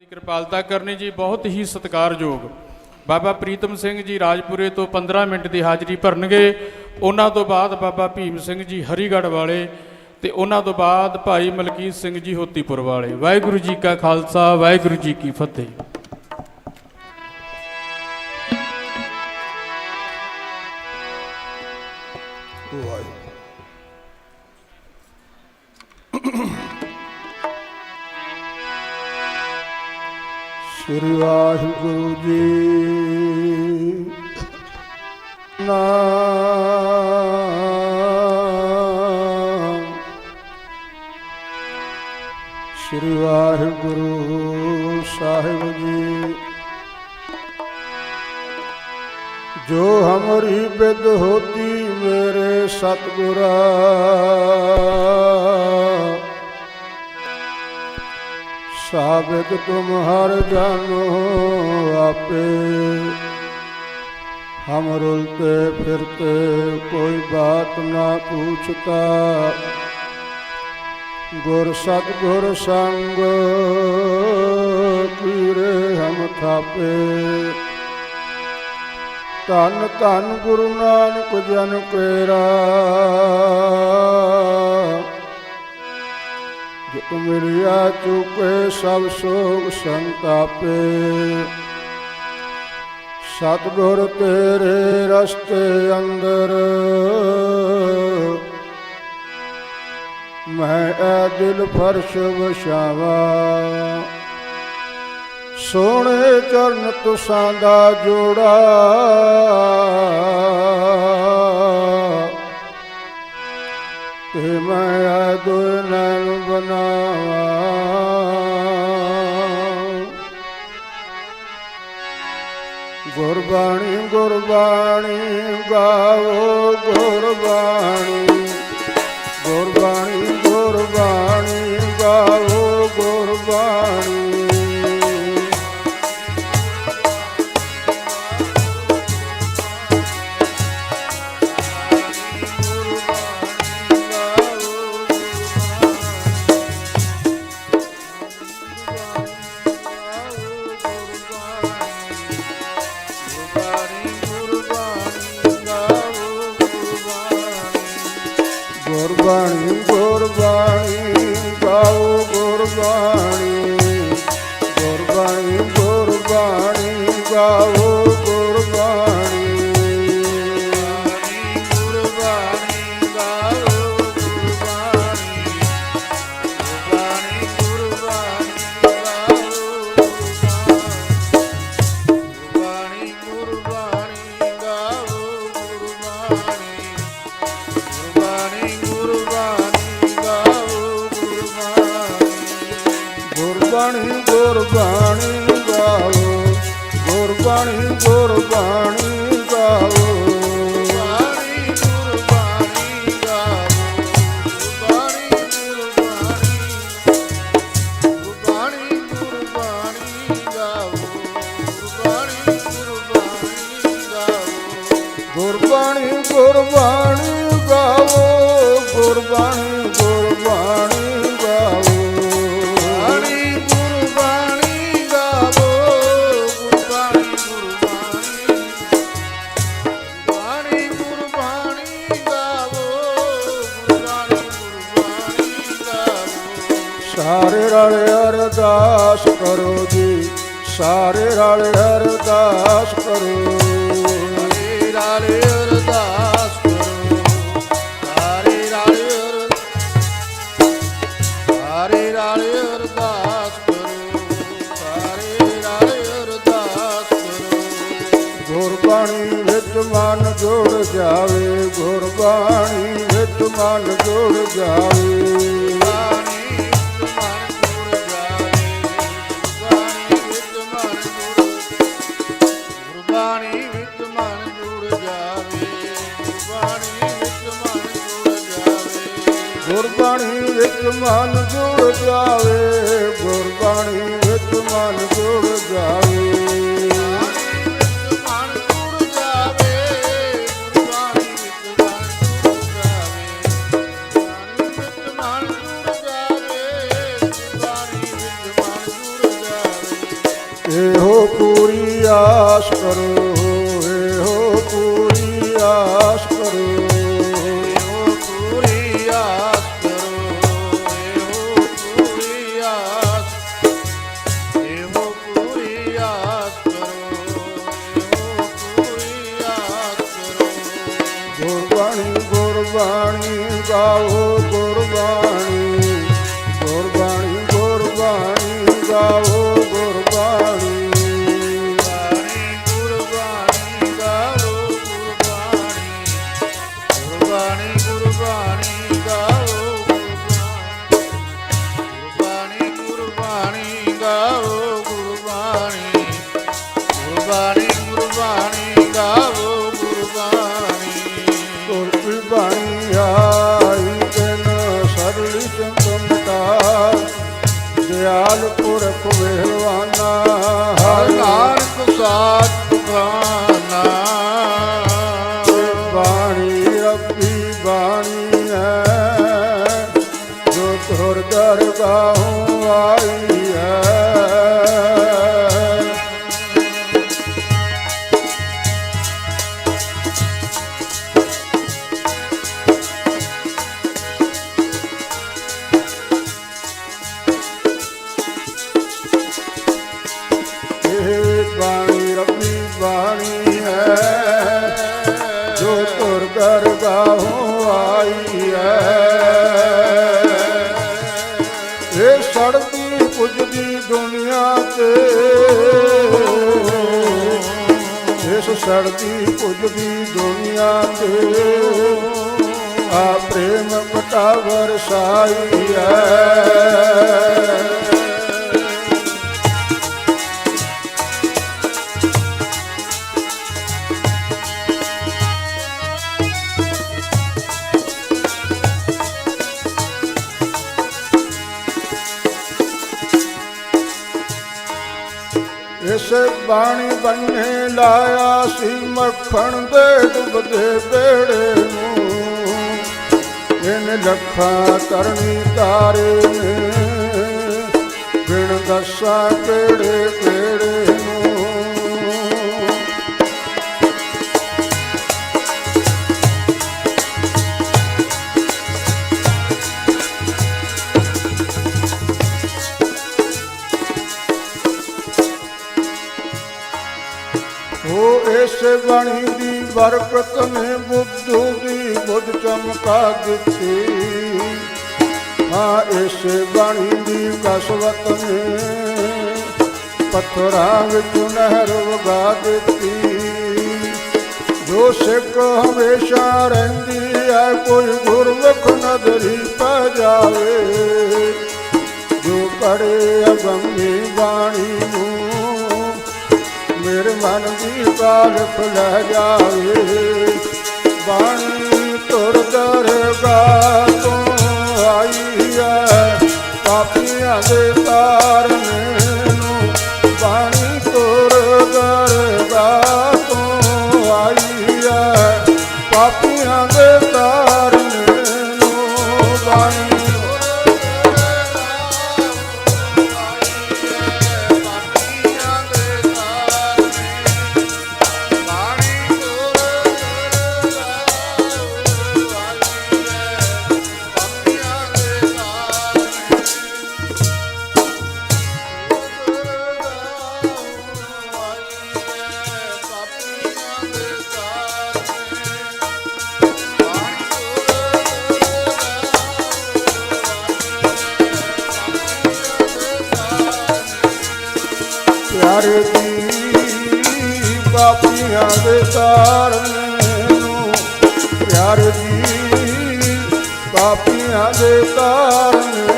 ਦੀ ਕਿਰਪਾਲਤਾ ਕਰਨੀ ਜੀ, ਬਹੁਤ ਹੀ ਸਤਿਕਾਰਯੋਗ। ਬਾਬਾ ਪ੍ਰੀਤਮ ਸਿੰਘ ਜੀ ਰਾਜਪੁਰੇ ਤੋਂ 15 ਮਿੰਟ ਦੀ ਹਾਜ਼ਰੀ ਭਰਨਗੇ। ਉਹਨਾਂ ਤੋਂ ਬਾਅਦ ਬਾਬਾ ਭੀਮ ਸਿੰਘ ਜੀ ਹਰੀਗੜ੍ਹ ਵਾਲੇ ਤੇ ਉਹਨਾਂ ਤੋਂ ਬਾਅਦ ਭਾਈ ਮਲਕੀਤ ਸਿੰਘ ਜੀ ਹੋਤੀਪੁਰ ਵਾਲੇ। ਵਾਹਿਗੁਰੂ ਜੀ ਕਾ ਖਾਲਸਾ, ਵਾਹਿਗੁਰੂ ਜੀ ਕੀ ਫਤਿਹ। ਸ੍ਰੀ ਵਾਹਿਗੁਰੂ ਜੀ। ਨਾਮ ਸ੍ਰੀ ਵਾਹਿਗੁਰੂ ਸਾਹਿਬ ਜੀ। ਜੋ ਹਮਰੀ ਬਿਦ ਹੋਤੀ ਮੇਰੇ ਸਤਿਗੁਰਾ ਸਾਬਿਤ ਤੁਮ ਹਰ ਜਾਨੋ ਆਪੇ। ਹਮ ਰੁਲਤੇ ਫਿਰਤੇ, ਕੋਈ ਬਾਤ ਨਾ ਪੁੱਛਤਾ। ਗੁਰ ਸਤਿਗੁਰ ਸੰਗ, ਕੀਰੇ ਹਮ ਥਾਪੇ। ਧੰਨ ਧੰਨ ਗੁਰੂ ਨਾਨਕ ਜਨ ਕੇਰਾ। ਜਿਤ ਮਿਲਿਆ ਚੁਕੇ ਸਭ ਸੋਗ ਸੰਤਾਪੇ। ਸਤਿਗੁਰ ਤੇਰੇ ਰਸਤੇ ਅੰਦਰ। ਮੈਂ ਐ ਦਿਲ ਫਰਸ਼ ਵਛਾਵਾ। ਸੋਹਣੇ ਚਰਨ ਤੁਸਾਂ ਦਾ ਜੋੜਾ। ਤੇ ਮੈਂ ਆ ਦੁਇ ਨੈਣ ਬਣਾਵਾ ਗੁਰਬਾਣੀ ਗੁਰਬਾਣੀ ਗੁਰਬਾਣੀ ਗਾਵੋ ਗੁਰਬਾਣੀ ਗੁਰਬਾਣੀ ਗਾਵੋ। ਗੁਰਬਾਣੀ ਗੁਰਬਾਣੀ ਗਾਵੋ ਗੁਰਬਾਣੀ ਗੁਰਬਾਣੀ ਗੁਰਬਾਣੀ। ਗੁਰਬਾਣੀ ਗਾਵੋ ਗੁਰਬਾਣੀ ਗੁਰਬਾਣੀ ਗਾਵੋ। ਸਾਰੇ ਰਲ ਅਰਦਾਸ ਕਰੋ ਜੀ ਸਾਰੇ ਰਲ ਅਰਦਾਸ ਕਰੋ। ਸਾਰੇ ਰਲ ਗੁਰਬਾਣੀ ਵਿੱਚ ਮਨ ਜੁੜ ਜਾਵੇ ਗੁਰਬਾਣੀ ਵਿੱਚ ਮਨ ਜੁੜ ਜਾਵੇ ਗੁਰਬਾਣੀ ਵਿੱਚ ਮਨ ਜੁੜ ਜਾਵੇ ਗੁਰਬਾਣੀ ਵਿੱਚ ਮਨ ਇਹੋ ਪੂਰੀ ਆਸ ਸੜਦੀ ਪੁੱਜਦੀ ਦੁਨੀਆ ਤੇ। ਆ ਪ੍ਰੇਮ ਕਟਾ ਵਰਸਾਈ ਹੈ ਇਸ ਬਾਣੀ ਬੰਨੇ ਲਾਇਆ ਸੀ, ਮੱਖਣ ਦੇ ਡੁੱਬਦੇ ਬੇੜੇ ਨੂੰ। ਇਹਨੇ ਲੱਖਾਂ ਤਰਨੀ ਤਾਰੇ ਨੇ, ਬਿਨ ਦੱਸਾਂ ਕਿਹੜੇ ਕਿਹੜੇ ਉਹ ਇਸ ਬਾਣੀ ਦੀ ਬਰਕਤ ਨੇ ਬੁੱਧੂ ਦੀ ਬੁੱਧ ਚਮਕਾ ਦਿੱਤੀ। ਹਾਂ, ਇਸ ਬਾਣੀ ਦੀ ਕਸਵਤ ਨੇ ਪੱਥਰਾਂ ਵਿੱਚ ਨਹਿਰ ਵਗਾ ਦਿੱਤੀ। ਜੋ ਸਿੱਖ ਹਮੇਸ਼ਾ ਰਹਿੰਦੀ ਹੈ, ਕੋਈ ਗੁਰਮੁਖ ਨਦਰੀ ਪੈ ਜਾਵੇ। ਜੋ ਪੜੇ ਅਗੰਮੀ ਬਾਣੀ ਨੂੰ ਮਨ ਦੀ ਕਾਲਖ ਲੈ ਜਾਵੇ। ਬਾਣੀ ਤੁਰ ਦਰਗਾ ਤੋਂ ਆਈ ਹੈ ਪਾਪੀਆਂ ਦੇ ਤਾਰਨੇ ਪਿਆਰ ਦੀ ਪਾਪੀਆਂ ਦੇ ਤਾਰਨੇ ਨੂੰ ਪਿਆਰੇ ਜੀ ਪਾਪੀਆਂ ਦੇ ਤਾਰਨੇ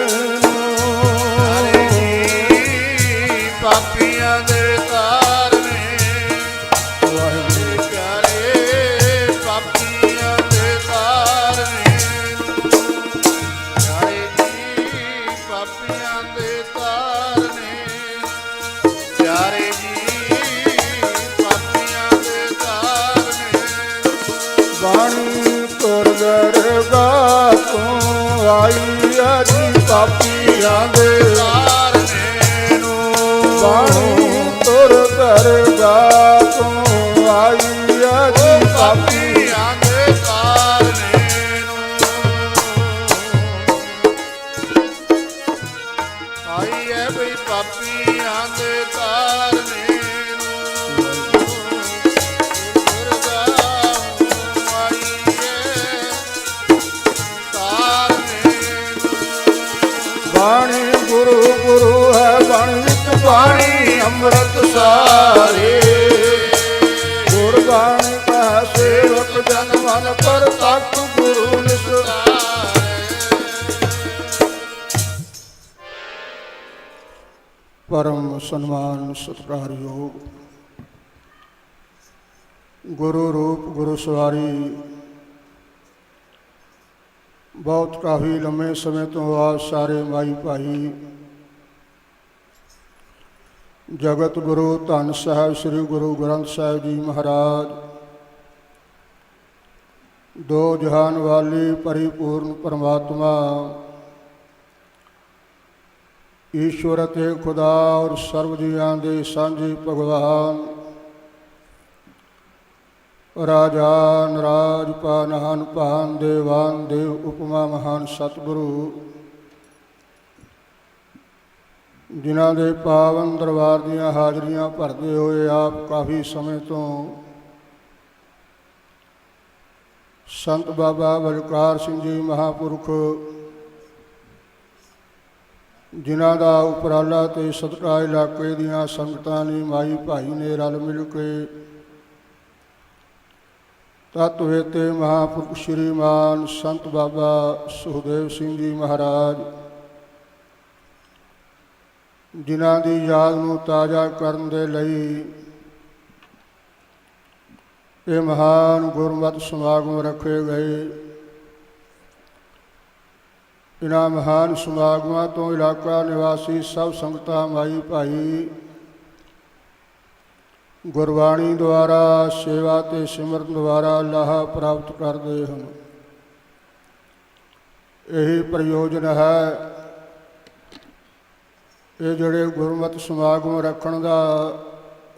ਜੀ ਪਾਪੀਆਂ ਦੇ ਤਾਰਨੇ ਨੂੰ। ਬਾਣੀ ਤੁਰ ਕਰ ਜਾ ਤੂੰ। ਅੰਮ੍ਰਿਤ ਸਾਰੇ। ਗੁਰਬਾਣੀ ਕਾ ਸੇਵਕ ਜਨ ਮਨ ਪਰ ਤੱਕ ਗੁਰੂ ਨਿਸਰਾ ਪਰਮ ਸਨਮਾਨ ਸਤਿਕਾਰਯੋਗ। ਗੁਰੂ ਰੂਪ ਗੁਰੂ ਸਵਾਰੀ। ਬਹੁਤ ਕਾਫੀ ਲੰਮੇ ਸਮੇਂ ਤੋਂ ਆ ਸਾਰੇ ਮਾਈ ਭਾਈ ਜਗਤ ਗੁਰੂ ਧੰਨ ਸਾਹਿਬ, ਸ੍ਰੀ ਗੁਰੂ ਗ੍ਰੰਥ ਸਾਹਿਬ ਜੀ ਮਹਾਰਾਜ। ਦੋ ਜਹਾਨ ਵਾਲੀ ਪਰਿਪੂਰਨ ਪਰਮਾਤਮਾ, ਈਸ਼ਵਰ ਤੇ ਖੁਦਾ ਔਰ ਸਰਬ ਜੀਆਂ ਦੇ ਸਾਂਝੇ ਭਗਵਾਨ। ਰਾਜਾਨ ਨਰਾਜ ਪਾਨਹਾਨ ਭਾਨ, ਦੇਵਾਨ, ਦੇਵ, ਉਪਮਾ, ਮਹਾਨ ਸਤਿਗੁਰੂ। ਜਿਨ੍ਹਾਂ ਦੇ ਪਾਵਨ ਦਰਬਾਰ ਦੀਆਂ ਹਾਜ਼ਰੀਆਂ ਭਰਦੇ ਹੋਏ ਆਪ ਕਾਫੀ ਸਮੇਂ ਤੋਂ ਸੰਤ ਬਾਬਾ ਬਲਕਾਰ ਸਿੰਘ ਜੀ ਮਹਾਪੁਰਖ ਜਿਨ੍ਹਾਂ ਦਾ ਉਪਰਾਲਾ ਤੇ ਸਦਕਾ ਇਲਾਕੇ ਦੀਆਂ ਸੰਗਤਾਂ ਨੇ ਮਾਈ ਭਾਈ ਨੇ ਰਲ ਮਿਲ ਕੇ ਤਤਵੇ ਤੇ ਮਹਾਪੁਰਖ ਸ਼੍ਰੀਮਾਨ ਸੰਤ ਬਾਬਾ ਸੁਖਦੇਵ ਸਿੰਘ ਜੀ ਮਹਾਰਾਜ ਜਿਨ੍ਹਾਂ ਦੀ ਯਾਦ ਨੂੰ ਤਾਜ਼ਾ ਕਰਨ ਦੇ ਲਈ ਇਹ ਮਹਾਨ ਗੁਰਮਤਿ ਸਮਾਗਮ ਰੱਖੇ ਗਏ। ਇਨ੍ਹਾਂ ਮਹਾਨ ਸਮਾਗਮਾਂ ਤੋਂ ਇਲਾਕਾ ਨਿਵਾਸੀ ਸਭ ਸੰਗਤਾਂ ਮਾਈ ਭਾਈ ਗੁਰਬਾਣੀ ਦੁਆਰਾ, ਸੇਵਾ ਤੇ ਸਿਮਰਨ ਦੁਆਰਾ ਲਾਹਾ ਪ੍ਰਾਪਤ ਕਰਦੇ ਹਨ। ਇਹੀ ਪ੍ਰਯੋਜਨ ਹੈ ਇਹ ਜਿਹੜੇ ਗੁਰਮਤਿ ਸਮਾਗਮ ਰੱਖਣ ਦਾ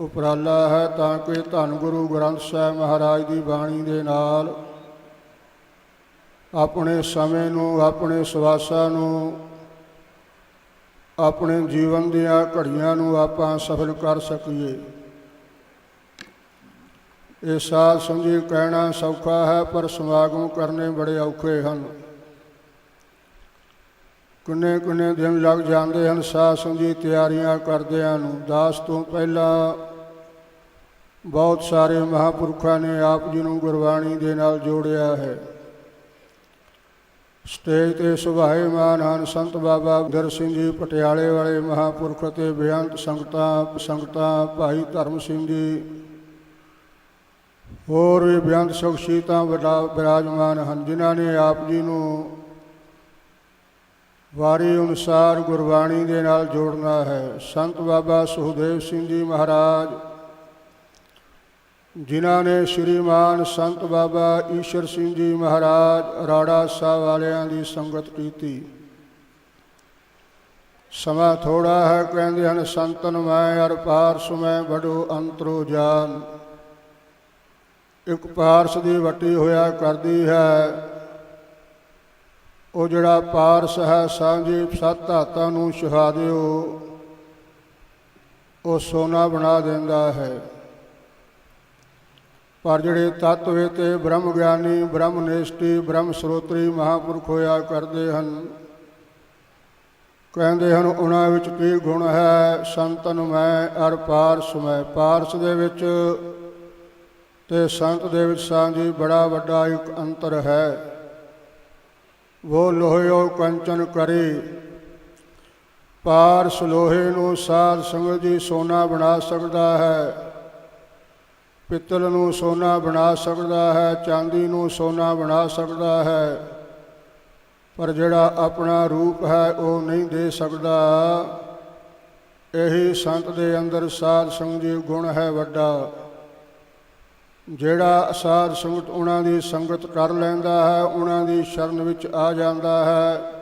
ਉਪਰਾਲਾ ਹੈ, ਤਾਂ ਕਿ ਧੰਨ ਗੁਰੂ ਗ੍ਰੰਥ ਸਾਹਿਬ ਮਹਾਰਾਜ ਦੀ ਬਾਣੀ ਦੇ ਨਾਲ ਆਪਣੇ ਸਮੇਂ ਨੂੰ, ਆਪਣੇ ਸਵਾਸਾਂ ਨੂੰ, ਆਪਣੇ ਜੀਵਨ ਦੀਆਂ ਘੜੀਆਂ ਨੂੰ ਆਪਾਂ ਸਫਲ ਕਰ ਸਕੀਏ। ਇਹ ਸਾਧ ਸੰਗੀ ਕਹਿਣਾ ਸੌਖਾ ਹੈ, ਪਰ ਸਮਾਗਮ ਕਰਨੇ ਬੜੇ ਔਖੇ ਹਨ। ਕਿੰਨੇ ਕਿੰਨੇ ਦਿਨ ਲੱਗ ਜਾਂਦੇ ਹਨ, ਸਾਧ ਦੀ ਤਿਆਰੀਆਂ ਕਰਦਿਆਂ ਨੂੰ। ਦਾਸ ਤੋਂ ਪਹਿਲਾਂ ਬਹੁਤ ਸਾਰੇ ਮਹਾਪੁਰਖਾਂ ਨੇ ਆਪ ਜੀ ਨੂੰ ਗੁਰਬਾਣੀ ਦੇ ਨਾਲ ਜੋੜਿਆ ਹੈ। ਸਟੇਜ ਤੇ ਸੁਭਾਏਮਾਨ ਹਨ ਸੰਤ ਬਾਬਾ ਦਰ ਸਿੰਘ ਜੀ, ਪਟਿਆਲੇ ਵਾਲੇ ਮਹਾਪੁਰਖ ਅਤੇ ਬੇਅੰਤ ਸੰਗਤਾਂ ਸੰਗਤਾਂ, ਭਾਈ ਧਰਮ ਸਿੰਘ ਜੀ, ਹੋਰ ਵੀ ਬੇਅੰਤ ਸ਼ਖਸੀਅਤਾਂ ਵੱਡਾ ਬਿਰਾਜਮਾਨ ਹਨ, ਜਿਨ੍ਹਾਂ ਨੇ ਆਪ ਜੀ ਨੂੰ ਵਾਰੀ ਅਨੁਸਾਰ ਗੁਰਬਾਣੀ ਦੇ ਨਾਲ ਜੋੜਨਾ ਹੈ। ਸੰਤ ਬਾਬਾ ਸੁਖਦੇਵ ਸਿੰਘ ਜੀ ਮਹਾਰਾਜ, ਜਿਨ੍ਹਾਂ ਨੇ ਸ਼੍ਰੀਮਾਨ ਸੰਤ ਬਾਬਾ ਈਸ਼ਰ ਸਿੰਘ ਜੀ ਮਹਾਰਾਜ ਰਾੜਾ ਸਾਹਿਬ ਵਾਲਿਆਂ ਦੀ ਸੰਗਤ ਕੀਤੀ। ਸਮਾਂ ਥੋੜਾ ਹੈ, ਕਹਿੰਦੇ ਹਨ, ਸੰਤਨ ਮੈਂ ਅਰ ਪਾਰਸ ਮੈਂ ਬੜੋ ਅੰਤਰੋ ਜਾਨ। ਇੱਕ ਪਾਰਸ ਦੀ ਵੱਟੀ ਹੋਇਆ ਕਰਦੀ ਹੈ। ਉਹ ਜਿਹੜਾ ਪਾਰਸ ਹੈ, ਸਾਂਝੀ ਸੱਤ ਧਾਤਾਂ ਨੂੰ ਸੁਹਾ ਦਿਓ। ਉਹ ਸੋਨਾ ਬਣਾ ਦਿੰਦਾ ਹੈ। ਪਰ ਜਿਹੜੇ ਤਤਵੇ ਤੇ ਬ੍ਰਹਮ ਗਿਆਨੀ ਬ੍ਰਹਮ ਨਿਸ਼ਟੀ ਬ੍ਰਹਮ ਸਰੋਤਰੀ ਮਹਾਪੁਰਖ ਹੋਇਆ ਕਰਦੇ ਹਨ, ਕਹਿੰਦੇ ਹਨ, ਉਹਨਾਂ ਵਿੱਚ ਕੀ ਗੁਣ ਹੈ? ਸੰਤਨ ਮੈਂ ਅਰ ਪਾਰਸ ਮੈਂ। ਪਾਰਸ ਦੇ ਵਿੱਚ ਤੇ ਸੰਤ ਦੇ ਵਿੱਚ ਸਾਂਝੀ ਬੜਾ ਵੱਡਾ ਇੱਕ ਅੰਤਰ ਹੈ। ਵੋ ਲੋਹਿਓ ਕੰਚਨ ਕਰੇ। ਪਾਰਸ ਲੋਹੇ ਨੂੰ ਸਾਧ ਸੰਗਤ ਜੀ ਸੋਨਾ ਬਣਾ ਸਕਦਾ ਹੈ। ਪਿੱਤਲ ਨੂੰ ਸੋਨਾ ਬਣਾ ਸਕਦਾ ਹੈ, ਚਾਂਦੀ ਨੂੰ ਸੋਨਾ ਬਣਾ ਸਕਦਾ ਹੈ। ਪਰ ਜਿਹੜਾ ਆਪਣਾ ਰੂਪ ਹੈ, ਉਹ ਨਹੀਂ ਦੇ ਸਕਦਾ। ਇਹੀ ਸੰਤ ਦੇ ਅੰਦਰ ਸਾਧ ਸੰਗੀ ਗੁਣ ਹੈ ਵੱਡਾ। ਜਿਹੜਾ ਸਾਧ ਸੰਗਤ ਉਹਨਾਂ ਦੀ ਸੰਗਤ ਕਰ ਲੈਂਦਾ ਹੈ ਉਹਨਾਂ ਦੀ ਸ਼ਰਨ ਵਿੱਚ ਆ ਜਾਂਦਾ ਹੈ।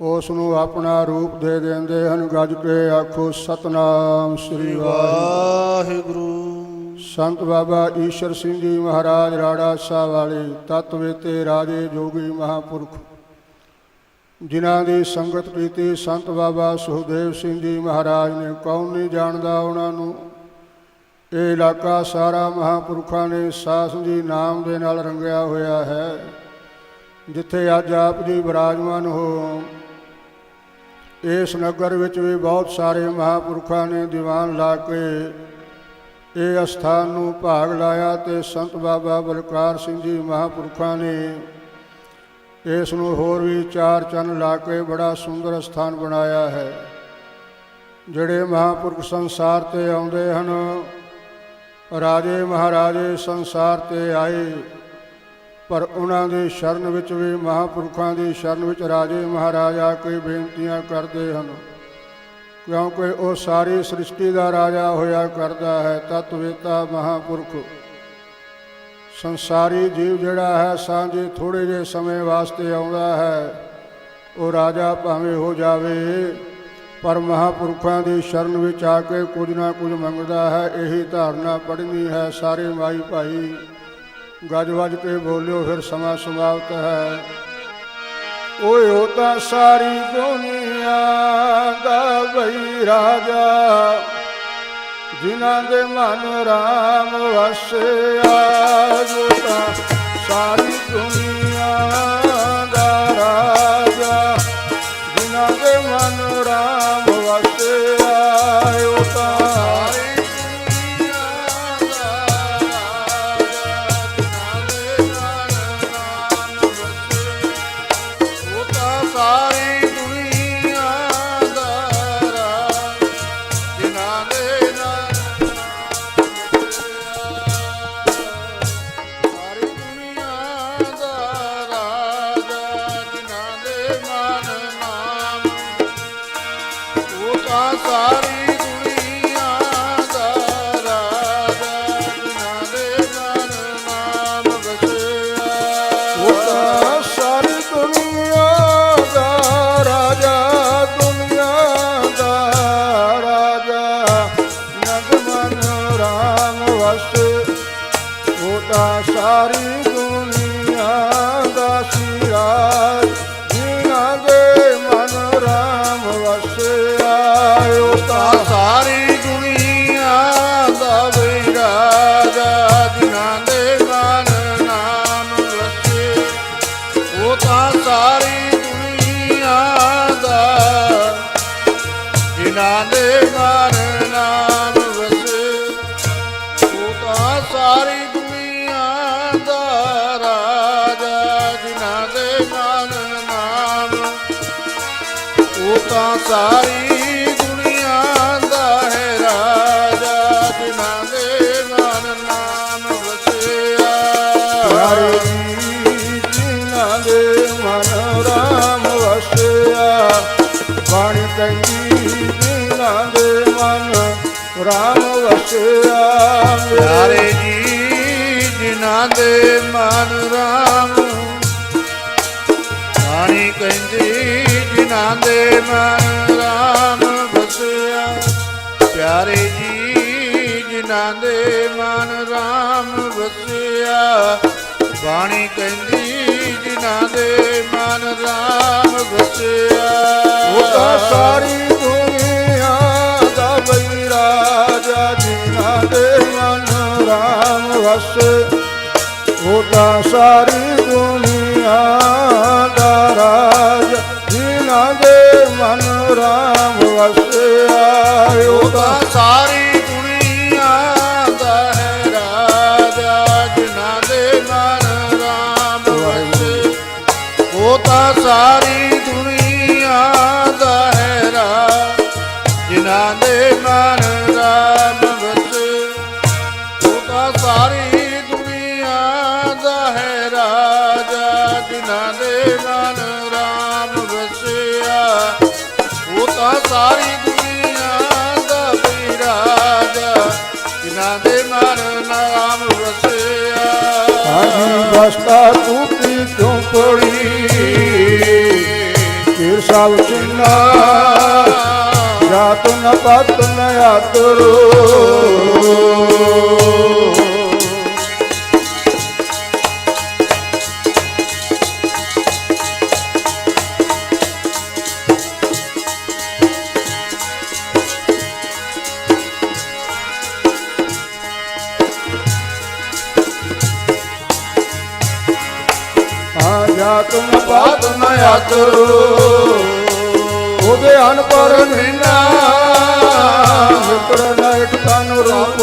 ਉਸ ਨੂੰ ਆਪਣਾ ਰੂਪ ਦੇ ਦਿੰਦੇ ਹਨ ਗੱਜ ਕੇ ਆਖੋ ਸਤਨਾਮ ਸ੍ਰੀ ਵਾਹਿਗੁਰੂ। ਸੰਤ ਬਾਬਾ ਈਸ਼ਰ ਸਿੰਘ ਜੀ ਮਹਾਰਾਜ ਰਾੜਾ ਸਾਹਿਬ ਵਾਲੇ ਤਤਵੇਤੇ ਰਾਜੇ ਜੋਗੀ ਮਹਾਪੁਰਖ। ਜਿਨ੍ਹਾਂ ਦੀ ਸੰਗਤ ਕੀਤੀ ਸੰਤ ਬਾਬਾ ਸੁਖਦੇਵ ਸਿੰਘ ਜੀ ਮਹਾਰਾਜ ਨੇ ਕੌਣ ਨਹੀਂ ਜਾਣਦਾ ਉਹਨਾਂ ਨੂੰ? ਇਹ ਇਲਾਕਾ ਸਾਰਾ ਮਹਾਪੁਰਖਾਂ ਨੇ ਸਾਸ ਜੀ ਨਾਮ ਦੇ ਨਾਲ ਰੰਗਿਆ ਹੋਇਆ ਹੈ, ਜਿੱਥੇ ਅੱਜ ਆਪ ਜੀ ਵਿਰਾਜਮਾਨ ਹੋ। ਇਸ ਨਗਰ ਵਿੱਚ ਵੀ ਬਹੁਤ ਸਾਰੇ ਮਹਾਪੁਰਖਾਂ ਨੇ ਦੀਵਾਨ ਲਾ ਕੇ ਇਹ ਅਸਥਾਨ ਨੂੰ ਭਾਗ ਲਾਇਆ ਤੇ ਸੰਤ ਬਾਬਾ ਬਲਕਾਰ ਸਿੰਘ ਜੀ ਮਹਾਪੁਰਖਾਂ ਨੇ ਇਸ ਨੂੰ ਹੋਰ ਵੀ ਚਾਰ ਚੰਨ ਲਾ ਕੇ ਬੜਾ ਸੁੰਦਰ ਸਥਾਨ ਬਣਾਇਆ ਹੈ। ਜਿਹੜੇ ਮਹਾਪੁਰਖ ਸੰਸਾਰ ਤੇ ਆਉਂਦੇ ਹਨ ਰਾਜੇ ਮਹਾਰਾਜੇ ਸੰਸਾਰ ਤੇ ਆਏ। ਪਰ ਉਹਨਾਂ ਦੇ ਸ਼ਰਨ ਵਿੱਚ ਵੀ ਮਹਾਪੁਰਖਾਂ ਦੀ ਸ਼ਰਨ ਵਿੱਚ ਰਾਜੇ ਮਹਾਰਾਜਾ ਕੇ ਬੇਨਤੀਆਂ ਕਰਦੇ ਹਨ। ਕਿਉਂਕਿ ਉਹ ਸਾਰੀ ਸ੍ਰਿਸ਼ਟੀ ਦਾ ਰਾਜਾ ਹੋਇਆ ਕਰਦਾ ਹੈ ਤਤਵੇਤਾ ਮਹਾਪੁਰਖ। ਸੰਸਾਰੀ ਜੀਵ ਜਿਹੜਾ ਹੈ, ਸਾਂਝੇ ਥੋੜੇ ਜਿਹੇ ਸਮੇਂ ਵਾਸਤੇ ਆਉਂਦਾ ਹੈ। ਉਹ ਰਾਜਾ ਭਾਵੇਂ ਹੋ ਜਾਵੇ ਪਰ ਮਹਾਪੁਰਖਾਂ ਦੀ ਸ਼ਰਨ ਵਿੱਚ ਆ ਕੇ ਕੁਝ ਨਾ ਕੁਝ ਮੰਗਦਾ ਹੈ, ਇਹੀ ਧਾਰਨਾ ਪੜ੍ਹਨੀ ਹੈ ਸਾਰੇ ਮਾਈ ਭਾਈ। ਗੱਜ ਵੱਜ ਕੇ ਬੋਲਿਓ, ਫਿਰ ਸਮਾਂ ਸਮਾਪਤ ਹੈ। ਓਏ ਉਹ ਤਾਂ ਸਾਰੀ ਦੁਨੀਆ ਦਾ ਬਈ ਰਾਜਾ, ਜਿਨ੍ਹਾਂ ਦੇ ਮਨ ਰਾਮ ਵਸਿਆ ਜੋ ਤਾਂ ਸਾਰੀ ਦੁਨੀਆ ਦਾ ਰਾਜਾ। ਬਾਣੀ ਕਹਿੰਦੀ ਜਿਨ੍ਹਾਂ ਦੇ ਮਨ, ਰਾਮ ਵਸਿਆ। ਪਿਆਰੇ ਜੀ, ਜਿਨ੍ਹਾਂ ਦੇ ਮਨ ਰਾਮ। ਬਾਣੀ ਕਹਿੰਦੀ, ਜਿਨ੍ਹਾਂ ਦੇ ਮਨ ਰਾਮ ਵਸਿਆ। ਪਿਆਰੇ ਜੀ, ਜਿਨ੍ਹਾਂ ਦੇ ਮਨ ਰਾਮ ਵਸਿਆ। ਬਾਣੀ ਕਹਿੰਦੀ ਜਿਨ੍ਹਾਂ ਦੇ ਮਨ ਰਾਮ ਵਸਿਆ ਉਹ ਤਾਂ ਸਾਰੀ ਦੁਨੀਆ ਦਾ ਬਈ ਰਾਜਾ ਜਿਨ੍ਹਾਂ ਦੇ ਮਨ ਰਾਮ ਵਸੇ ਉਹ ਤਾਂ ਸਾਰੀ ਦੁਨੀਆ ਦਾ ਰਾਜ ਜਿਨ੍ਹਾਂ ਦੇ ਮਨ ਰਾਮ ਵਸਿਆ ਉਹ ਤਾਂ ਸਾਰੀ ਸਾਰੀ ਦੁਨੀਆ ਦਾ ਹੈ ਰਾਜ ਜਿਨ੍ਹਾਂ ਦੇ ਮਨ ਰਾਮ ਵਸੇ ਉਹ ਤਾਂ ਸਾਰੀ ਦੁਨੀਆ ਦਾ ਹੈ ਰਾਜਾ ਜਿਨ੍ਹਾਂ ਦੇ ਮਨ ਰਾਮ ਵਸਿਆ ਉਹ ਤਾਂ ਸਾਰੀ ਦੁਨੀਆ ਦਾ ਵੀ ਰਾਜਾ ਜਿਨ੍ਹਾਂ ਦੇ ਮਨ ਰਾਮ ਵਸਿਆ ਆਜੀ ਬਸਤਾ ਟੂਟੀ ਝੋਂਪੜੀ ਕਿਰਸਾ ਪ੍ਰਭ ਚਿੰਨਾ ਜਾਤ ਨ ਪਤ ਨ ਆਤਰੂ। ਆ ਜਾਤ ਨ ਪਤ ਬਾਤ અનપર વિના વિકળ એકતાનું રૂપ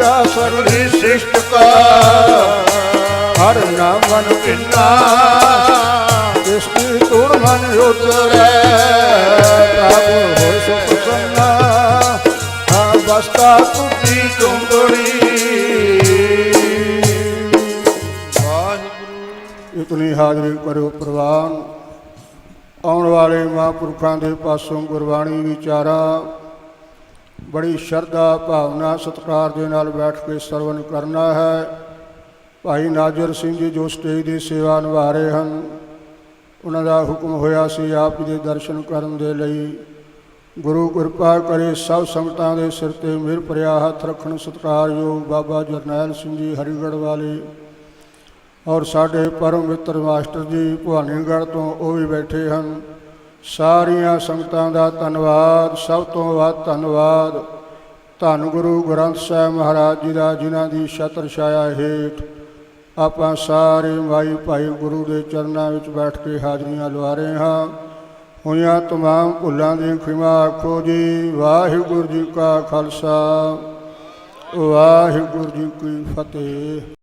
ਰਾਜਾ ਸਰਵੀ ਸ੍ਰਿਸ਼ਟ ਕਾ ਹਰ ਨਾਮਨ ਕਿੰਨਾ ਜਿਸ ਕੀ ਤੁਰ ਮਨ ਉਤਰੈ ਪ੍ਰਭੂ ਹੋਇ ਸੁ ਪ੍ਰਸੰਨਾ ਹਾਂ ਬਸਤਾ ਤੁਟੀ ਚੁੰਬੜੀ ਇਤਨੀ ਹਾਜ਼ਰੀ ਕਰੋ ਪ੍ਰਵਾਨ। ਆਉਣ ਵਾਲੇ ਮਹਾਂਪੁਰਖਾਂ ਦੇ ਪਾਸੋਂ ਗੁਰਬਾਣੀ ਵਿਚਾਰਾ ਬੜੀ ਸ਼ਰਧਾ, ਭਾਵਨਾ, ਸਤਿਕਾਰ ਦੇ ਨਾਲ ਬੈਠ ਕੇ ਸਰਵਨ ਕਰਨਾ ਹੈ। ਭਾਈ ਨਾਜਰ ਸਿੰਘ ਜੀ ਜੋ ਸਟੇਜ ਦੀ ਸੇਵਾ ਨਿਭਾ ਰਹੇ ਹਨ, ਉਹਨਾਂ ਦਾ ਹੁਕਮ ਹੋਇਆ ਸੀ ਆਪ ਜੀ ਦੇ ਦਰਸ਼ਨ ਕਰਨ ਦੇ ਲਈ। ਗੁਰੂ ਕਿਰਪਾ ਕਰੇ ਸਭ ਸੰਗਤਾਂ ਦੇ ਸਿਰ ਤੇ ਮਿਹਰ ਭਰਿਆ ਹੱਥ ਰੱਖਣ ਸਤਿਕਾਰਯੋਗ ਬਾਬਾ ਜਰਨੈਲ ਸਿੰਘ ਜੀ ਹਰੀਗੜ੍ਹ ਵਾਲੇ। ਔਰ ਸਾਡੇ ਪਰਮ ਮਿੱਤਰ ਮਾਸਟਰ ਜੀ ਭਵਾਨੀਗੜ੍ਹ ਤੋਂ ਉਹ ਵੀ ਬੈਠੇ ਹਨ। ਸਾਰੀਆਂ ਸੰਗਤਾਂ ਦਾ ਧੰਨਵਾਦ, ਸਭ ਤੋਂ ਵੱਧ ਧੰਨਵਾਦ। ਧੰਨ ਗੁਰੂ ਗ੍ਰੰਥ ਸਾਹਿਬ ਮਹਾਰਾਜ ਜੀ ਦਾ, ਜਿਨ੍ਹਾਂ ਦੀ ਛਤਰ ਛਾਇਆ ਹੇਠ ਆਪਾਂ ਸਾਰੇ ਮਾਈ ਭਾਈ ਗੁਰੂ ਦੇ ਚਰਨਾਂ ਵਿੱਚ ਬੈਠ ਕੇ ਹਾਜ਼ਰੀਆਂ ਲਵਾ ਰਹੇ ਹਾਂ। ਹੋਈਆਂ ਤਮਾਮ ਭੁੱਲਾਂ ਦੀ ਖਿਮਾ ਆਖੋ ਜੀ, ਵਾਹਿਗੁਰੂ ਜੀ ਕਾ ਖਾਲਸਾ, ਵਾਹਿਗੁਰੂ ਜੀ ਕੀ ਫਤਿਹ।